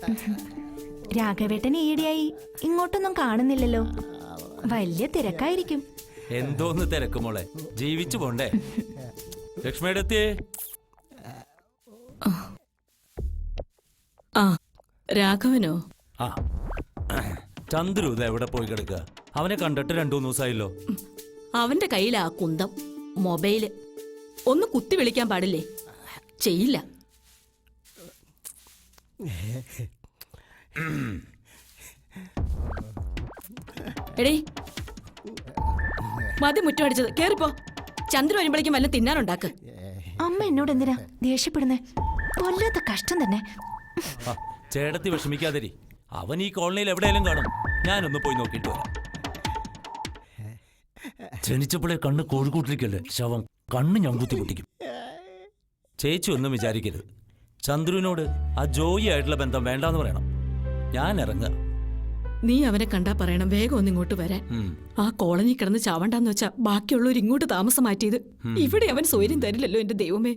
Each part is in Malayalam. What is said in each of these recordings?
രാഘവേട്ടൻ ഈയിടെയായി ഇങ്ങോട്ടൊന്നും കാണുന്നില്ലല്ലോ. വലിയ തിരക്കായിരിക്കും. എന്തോന്ന് തിരക്ക് മോളെ? ജീവിച്ചു പോണ്ടേ? ലക്ഷ്മിയുടെ എത്തിയേ ആ രാഘവനോ? ആ ചന്ദ്രു ഇത് എവിടെ പോയി കിടക്കുക അവനെ കണ്ടിട്ട് രണ്ടു മൂന്ന് ദിവസമായല്ലോ അവന്റെ കയ്യിലാ കുന്തം മൊബൈൽ. ഒന്ന് കുത്തി വിളിക്കാൻ പാടില്ലേ? ചെയ്യില്ല. എടീ. മതി മുറ്റമടിച്ചത് കേറിപ്പോ. ചന്ദ്ര വരുമ്പോഴേക്കും വല്ല തിന്നാനുണ്ടാക്ക്. അമ്മ എന്നോട് എന്തിനാ ദേഷ്യപ്പെടുന്നേ? കൊല്ലാത്ത കഷ്ടം തന്നെ. ചേടത്തി ചേട്ടത്തി വിഷമിക്കാതിരി. അവൻ ഈ കോളനിയിൽ എവിടെയെങ്കിലും കാണും. ഞാനൊന്ന് പോയി നോക്കിയിട്ട് വരാം. ജനിച്ചപ്പോഴേ കണ്ണ് കോഴിക്കൂട്ടിലേക്കല്ലേ? ശവം കണ്ണ് ഞാൻ കുത്തി പൊട്ടിക്കും. ചേച്ചി ഒന്നും വിചാരിക്കരുത്. ചന്ദ്രുവിനോട് ആ ജോയി ആയിട്ടുള്ള ബന്ധം വേണ്ടാന്ന് പറയണം. ഞാൻ ഇറങ്ങ നീ അവനെ കണ്ടാ പറയണം വേഗം ഒന്ന് ഇങ്ങോട്ട് വരാൻ ആ കോളനി കിടന്ന് ചാവണ്ടാന്ന് വെച്ചാ ബാക്കിയുള്ളവർ ഇങ്ങോട്ട് താമസം മാറ്റിയത്. ഇവിടെ അവൻ സ്വൈര്യം തരില്ലല്ലോ എന്റെ ദൈവമേ.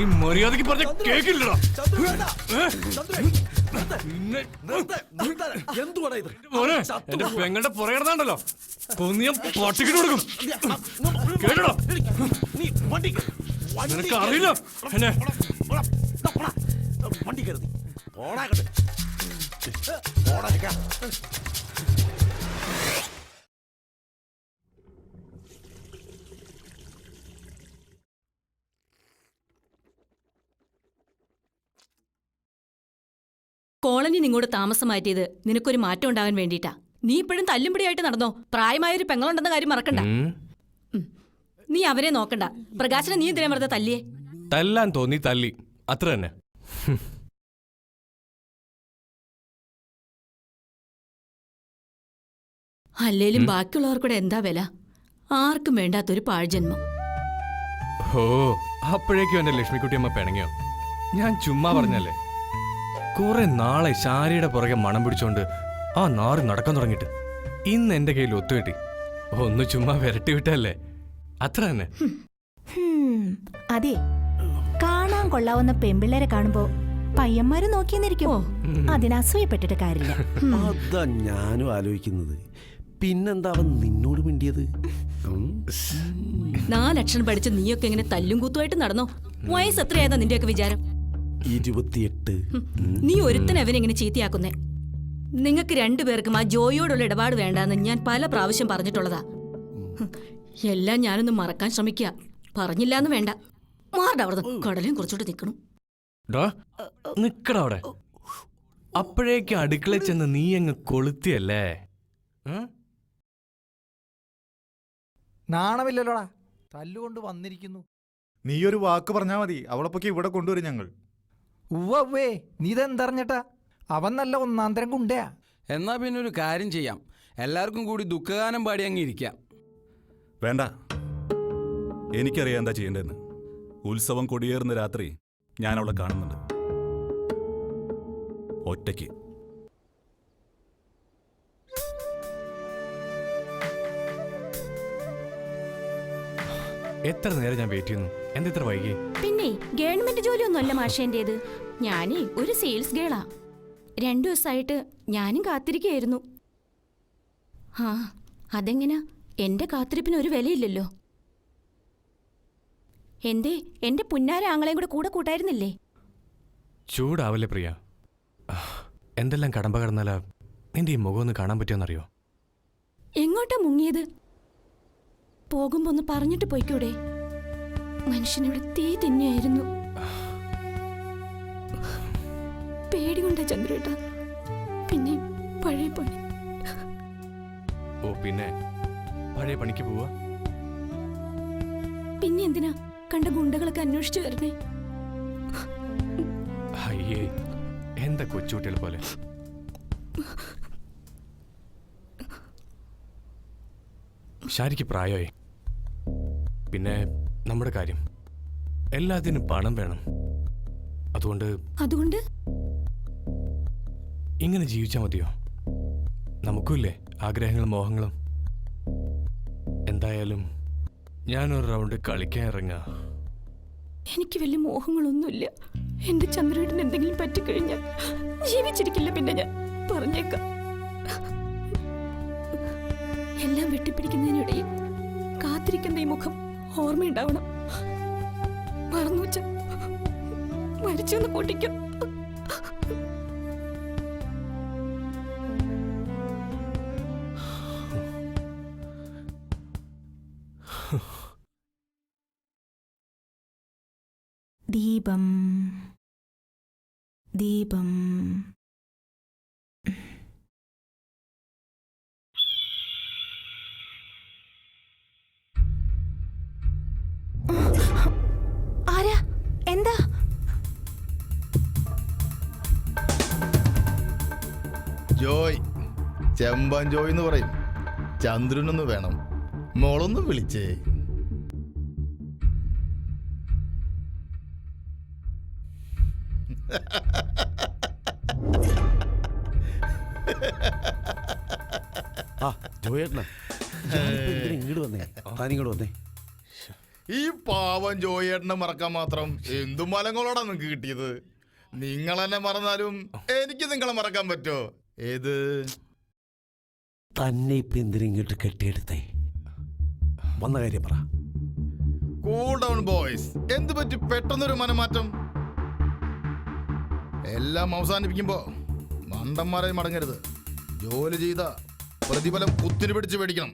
ഈ മര്യാദയ്ക്ക് പറഞ്ഞ കേക്കില്ലടാ. എന്തുവാടാ ഇത് മോനെ എന്റെ പെങ്ങളുടെ പുറകിടന്നാണ്ടല്ലോ കൊന്നിയ പട്ടിക്കിട്ട് കൊടുക്കും കേട്ടോ നീ വണ്ടി നിനക്ക് അറിയില്ല എന്നെ. വണ്ടി കരുതി ഓടാകട്ടെ. ഓടാ ചെക്കാ. കോളനി നിങ്ങോട്ട് താമസം മാറ്റിയത് നിനക്കൊരു മാറ്റം ഉണ്ടാകാൻ വേണ്ടിയിട്ടാ. നീ ഇപ്പോഴും തല്ലുംപിടിയായിട്ട് നടന്നോ? പ്രായമായൊരു പെങ്ങളുണ്ടെന്ന കാര്യം മറക്കണ്ട. ഉം. നീ അവരെ നോക്കണ്ട. പ്രകാശനെ നീ എന്തിനാ വെറുതെ തല്ലിയേ? തല്ലാൻ തോന്നി തല്ലി. അത്ര തന്നെ. അല്ലേലും ബാക്കിയുള്ളവർക്കൂടെ എന്താ വില? ആർക്കും വേണ്ടാത്തൊരു പാഴ്ജന്മം. ഓ അപ്പോഴേക്കും എന്റെ ലക്ഷ്മിക്കുട്ടിയമ്മ പിണങ്ങിയോ? ഞാൻ ചുമ്മാ പറഞ്ഞല്ലേ? കുറെ നാളെ ശാരിയുടെ പുറകെ മണം പിടിച്ചോണ്ട് ആ നാറ് നടക്കാൻ തുടങ്ങിയിട്ട്. ഇന്ന് എന്റെ കയ്യിൽ ഒത്തുകെട്ടി ഒന്ന് ചുമ്മാ വിരട്ടി വിട്ടല്ലേ അത്ര തന്നെ. ഹും, അതെ. കാണാൻ കൊള്ളാവുന്ന പെമ്പിള്ളേരെ കാണുമ്പോ പയ്യന്മാര് നോക്കിയെന്നിരിക്കുമോ അതിനസൂയപ്പെട്ടിട്ട് കാര്യമില്ല. അതാ ഞാനും ആലോചിക്കുന്നത്. പിന്നെന്താ അവൻ നിന്നോട് മിണ്ടിയത്? നാലക്ഷരം പഠിച്ച് നീയൊക്കെ ഇങ്ങനെ തല്ലും കൂത്തുമായിട്ട് നടന്നോ? വയസ്സ് എത്രയായതാ നിന്റെയൊക്കെ വിചാരം? ഇരുപത്തിയെട്ട്. നീ ഒരുത്തൻ അവനെ ഇങ്ങനെ ചീത്തയാക്കുന്നേ? നിങ്ങൾക്ക് രണ്ടുപേർക്കും ആ ജോയിയോടുള്ള ഇടപാട് വേണ്ടാന്ന് ഞാൻ പല പ്രാവശ്യം പറഞ്ഞിട്ടുള്ളതാ. എല്ലാം ഞാനൊന്ന് മറക്കാൻ ശ്രമിക്കുക. പറഞ്ഞില്ലാന്ന് വേണ്ട. മാറുടെ അവിടെ കടലും കുറച്ചോട്ട് നിൽക്കണം. ഡാ അവിടെ. അപ്പോഴേക്ക് അടുക്കള ചെന്ന് നീ അങ്ങ് കൊളുത്തിയല്ലേ? നാണമില്ലല്ലോടാ. തല്ലുകൊണ്ട് വന്നിരിക്കുന്നു. നീ ഒരു വാക്ക് പറഞ്ഞാ മതി. അവളപ്പൊക്കെ ഇവിടെ കൊണ്ടുവരും ഞങ്ങൾ. ഉവ്വേ നീ ഇതെന്തറിഞ്ഞട്ടാ അവൻ നല്ല ഒന്നാന്തരം കുണ്ടയാ എന്നാ പിന്നെ ഒരു കാര്യം ചെയ്യാം. എല്ലാവർക്കും കൂടി ദുഃഖഗാനം പാടി അങ്ങ് ഇരിക്കാം. വേണ്ട. എനിക്കറിയാം എന്താ ചെയ്യേണ്ടതെന്ന്. ഉത്സവം കൊടിയേറുന്ന രാത്രി ഞാൻ അവളെ കാണുന്നുണ്ട്. ഒറ്റയ്ക്ക്. എത്ര നേരം ഞാൻ വെയിറ്റ് ചെയ്യുന്നു? എന്താ ഇത്ര വൈകി പിന്നെ ഗവൺമെന്റ് ജോലിയൊന്നുമല്ല മാഷേന്റേത് ഞാനേ ഒരു സെയിൽസ് ഗേളാ രണ്ടു ദിവസമായിട്ട് ഞാനും കാത്തിരിക്കുകയായിരുന്നു. ആ അതെങ്ങനാ? എന്റെ കാത്തിരിപ്പിന് ഒരു വിലയില്ലല്ലോ. എന്തേ എന്റെ പുന്നാര ആങ്ങളെയും കൂടെ കൂടെ കൂട്ടായിരുന്നില്ലേ? ചൂടാവല്ലേ പ്രിയ. എന്തെല്ലാം കടമ്പ കടന്നാലാ നിന്റെ ഈ മുഖം ഒന്ന് കാണാൻ പറ്റുമെന്നറിയോ എങ്ങോട്ടാ മുങ്ങിയത്? പോകുമ്പോ ഒന്ന് പറഞ്ഞിട്ട് പോയിക്കൂടെ? മനുഷ്യനിവിടെ തീ തിന്നെയായിരുന്നു പേടികൊണ്ട ചന്ദ്രേട്ട. പിന്നെ പഴയ പണി. ഓ പിന്നെ പഴയ പണിക്ക് പോവാ? പിന്നെ എന്തിനാ കണ്ട ഗുണ്ടകളൊക്കെ അന്വേഷിച്ചു വരണേ അയ്യേ എന്താ കൊച്ചുകുട്ടികൾ പോലെ? ഷാരിക്ക് പ്രായമായി. പിന്നെ നമ്മുടെ കാര്യം. എല്ലാത്തിനും പണം വേണം. അതുകൊണ്ട് അതുകൊണ്ട്? ഇങ്ങനെ ജീവിച്ചാൽ മതിയോ? നമുക്കുമില്ലേ ആഗ്രഹങ്ങളും മോഹങ്ങളും? എന്തായാലും ഞാനൊരു റൗണ്ട് കളിക്കാൻ ഇറങ്ങാ. എനിക്ക് വലിയ മോഹങ്ങളൊന്നുമില്ല. എന്റെ ചന്ദ്രയുടെ എന്തെങ്കിലും പറ്റിക്കഴിഞ്ഞാൽ ജീവിച്ചിരിക്കില്ല പിന്നെ ഞാൻ പറഞ്ഞേക്കാം. എല്ലാം വെട്ടിപ്പിടിക്കുന്നതിനിടയിൽ കാത്തിരിക്കുന്ന ഈ മുഖം ഓർമ്മയുണ്ടാവണം. മറന്നു വെച്ച മരിച്ചെന്ന് കൂട്ടിക്കോ ദീപം. ദീപം. ചെമ്പൻ ജോയ് എന്ന് പറയും. ചന്ദ്രനൊന്ന് വേണം. മോളൊന്ന് വിളിച്ചേ. ആ ജോയേട്ടനാ. ഇങ്ങോട്ട് വന്നേ? താനിങ്ങോട്ട് വന്നേ. ഈ പാവം ജോയേട്ടനെ മറക്കാൻ മാത്രം എന്തു മലങ്ങളോടാ നിങ്ങക്ക് കിട്ടിയത്? നിങ്ങളെന്നെ മറന്നാലും എനിക്ക് നിങ്ങളെ മറക്കാൻ പറ്റോ ഏത്? തന്നെ ഇപ്പൊ എന്തിനാ ഇങ്ങോട്ട് കെട്ടിയെടുത്തേ? വന്ന കാര്യം പറ. കൂൾ ഡൗൺ ബോയ്സ് എന്ത് പറ്റി? പെട്ടെന്നൊരു മനമാറ്റം. എല്ലാം അവസാനിപ്പിക്കുമ്പോ മണ്ടന്മാരെ മടങ്ങരുത്. ജോലി ചെയ്ത പ്രതിഫലം കുത്തിരി പിടിച്ച് മേടിക്കണം.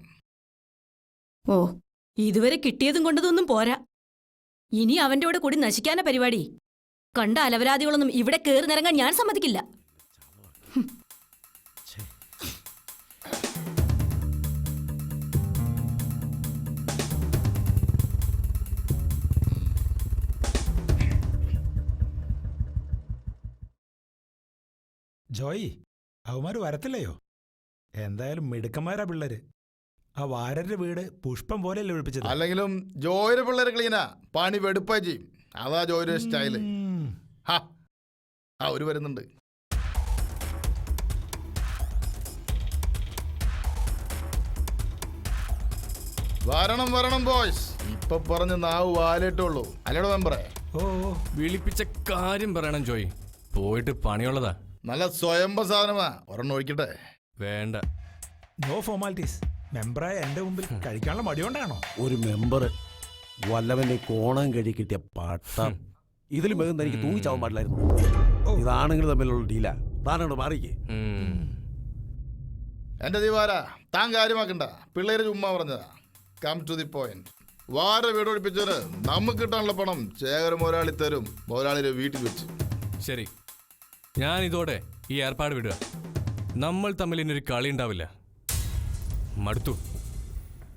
ഓ ഇതുവരെ കിട്ടിയതും കൊണ്ടതൊന്നും പോരാ. ഇനി അവന്റെ കൂടെ കൂടി നശിക്കാന പരിപാടി. കണ്ട അലവരാദികളൊന്നും ഇവിടെ കയറി നിറങ്ങാൻ ഞാൻ സമ്മതിക്കില്ല. ജോയി അവന്മാര് വരത്തില്ലയോ? എന്തായാലും മിടുക്കന്മാരാ പിള്ളേര്. ആ വാരരുടെ വീട് പുഷ്പം പോലെയല്ലേ ഒഴിപ്പിച്ചത്? അല്ലെങ്കിലും ജോയിയുടെ പിള്ളേര് ക്ലീനാ പണി വെടുപ്പാ ചെയ്യും. അതാ ജോയിയുടെ സ്റ്റൈൽ. ഹാ ആ ഒരു വരുന്നുണ്ട്. വരണം വരണം ബോയ്സ്. ഇപ്പൊ പറഞ്ഞ് നാവ് വാലിട്ടുള്ളൂ അല്ലടോ മെമ്പറേ? ഓ ഓ. വിളിപ്പിച്ച കാര്യം പറയണം ജോയ്. പോയിട്ട് പണിയുള്ളതാ. നല്ല സ്വയംഭ സാധനമാ. ഒരെണ്ണം ഒഴിക്കട്ടെ. വേണ്ട. നോ ഫോർമാലിറ്റീസ് മെമ്പറായ എന്റെ മുമ്പിൽ കഴിക്കാനുള്ള മടിയോണ്ടാണോ ഒരു മെമ്പർ വല്ലവന്റെ കോണം കഴി കിട്ടിയ പട്ടം. ഇതിലും വേഗം തനിക്ക് തൂങ്ങിച്ചാവാൻ പാടില്ലായിരുന്നു. ഇതാണെങ്കിലും ഇതാണെങ്കിൽ തമ്മിലുള്ള ഡീല താനോട് മാറിക്കേ. എന്റെ ദിവാര താൻ കാര്യമാക്കണ്ട. പിള്ളേര് ചുമ്മാ പറഞ്ഞതാ. കം ടു ദി പോയിന്റ് വാര വീട് ഒഴിപ്പിച്ചവര് നമുക്ക് കിട്ടാനുള്ള പണം ശേഖര മുതലാളി തരും. മുതലാളിയുടെ വീട്ടിൽ വെച്ച്. ശരി. ഞാൻ ഇതോടെ ഈ ഏർപ്പാട് വിടുക. നമ്മൾ തമ്മിൽ ഇനിയൊരു കളി ഉണ്ടാവില്ല. മടുത്തു.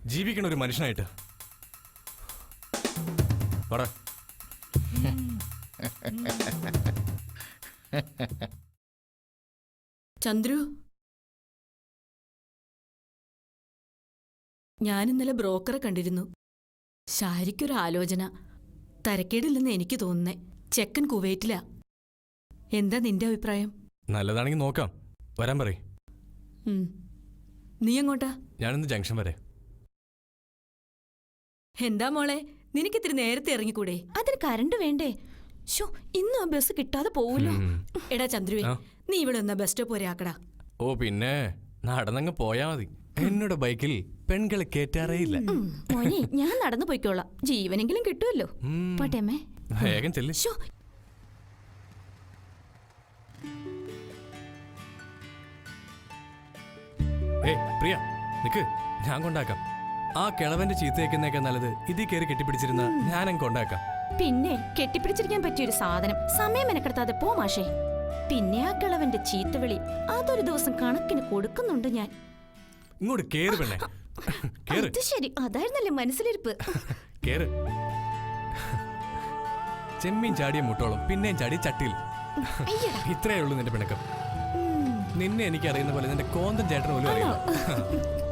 ജീവിക്കണ ഒരു മനുഷ്യനായിട്ട്. പറ. ചന്ദ്രു. ഞാൻ ഇന്നലെ ബ്രോക്കറെ കണ്ടിരുന്നു. ശാരിക്കൊരു ആലോചന തരക്കേടില്ലെന്ന് എനിക്ക് തോന്നുന്നേ. ചെക്കൻ കുവൈറ്റിലാ. എന്താ നിന്റെ അഭിപ്രായം? നല്ലതാണെങ്കിൽ നോക്കാം. വരാൻ പറയും. നീ എങ്ങോട്ടാ? ഞാനിന്ന് ജംഗ്ഷൻ വരെ. എന്താ മോളെ? നിനക്ക് ഇത്തിരി നേരത്തെ ഇറങ്ങിക്കൂടെ? അതിന് കറണ്ട് വേണ്ടേ? ഷോ ഇന്നും ആ ബസ് കിട്ടാതെ പോവല്ലോ എടാ ചന്ദ്രുവേ നീ ഇവിടെ ഒന്ന് ബസ് സ്റ്റോപ്പ് വരെ ആക്കടാ. ഓ പിന്നെ? നടന്നങ്ങ് പോയാ മതി. എന്നോട് ബൈക്കിൽ പെൺകളെ കേറ്റാറേയില്ല മോനെ ഞാൻ നടന്നു പോയിക്കോളാം. ജീവനെങ്കിലും കിട്ടുമല്ലോ ഉം. പോട്ടെ അമ്മേ. വേഗം ചെല്ല്. ഏയ് പ്രിയ നിക്ക് ഞാൻ കൊണ്ടാക്കാം. ആ കിളവന്റെ ചീത്തയേക്കുന്നേക്കാൾ നല്ലത് ഇതിൽ കയറി കെട്ടിപ്പിടിച്ചിരുന്ന ഞാനങ്ങ് കൊണ്ടാക്കാം. പിന്നെ കെട്ടിപ്പിടിച്ചിരിക്കാൻ പറ്റിയൊരു സാധനം സമയം മെനക്കെടുത്താതെ പോ മാഷേ. പിന്നെ ആ കിളവന്റെ ചീത്തവിളി അതൊരു ദിവസം കണക്കിന് കൊടുക്കുന്നുണ്ട് ഞാൻ. ഇങ്ങോട്ട് കേറ് പെണ്ണേ. കേറ്. അത് ശരി അതായിരുന്നല്ലേ മനസ്സിലിരിപ്പ്. കേറ്. ചെമ്മീൻ ചാടിയ മുട്ടോളം പിന്നെയും ചാടി ചട്ടിയിൽ. അയ്യടാ. ഇത്രയേ ഉള്ളൂ നിന്റെ പിണക്കം. നിന്നെ എനിക്ക് അറിയുന്ന പോലെ നിന്റെ കോന്തൻ ചേട്ടൻ പോലും അറിയില്ല